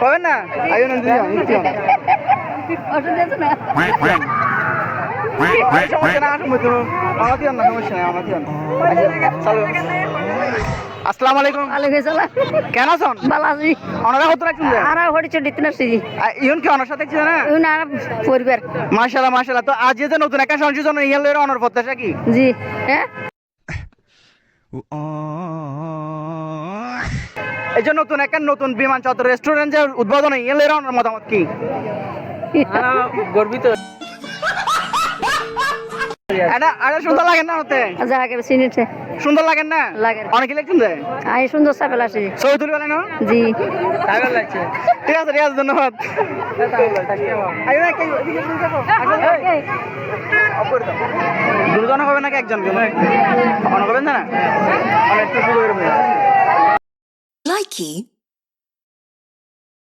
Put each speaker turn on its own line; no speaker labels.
পাবেন না? আইও না দিও দিও না না আসসালামু আলাইকুম
আলাইকুম সালাম
কেন আছেন?
বালাজি।
অনারা কত রাখছেন
আর
ইউন কি অনার সাথে ছিল না?
ইউন আর পরিবার।
মাশাআল্লাহ মাশাআল্লাহ। তো আজ যে নতুন একটা সংযোজন ইয়ালের অনার প্রত্যাশা কি?
জি। হ্যাঁ?
এই যে নতুন একটা নতুন বিমান চত্বর রেস্টুরেন্ট যে উদ্বোধন মতামত কি?
গর্বিত।
এটা এটা সুন্দর লাগে না
চিনিছে
সুন্দর লাগে না?
লাগে।
অনেক
আই সুন্দর সাপেল আসে
ছবি তুলবে না?
জি।
তাইবার লাগছে।
ঠিক আছে ধন্যবাদ। দাও। দুজন হবে নাকি একজন না? অনেক একটু সুযোগ
Likey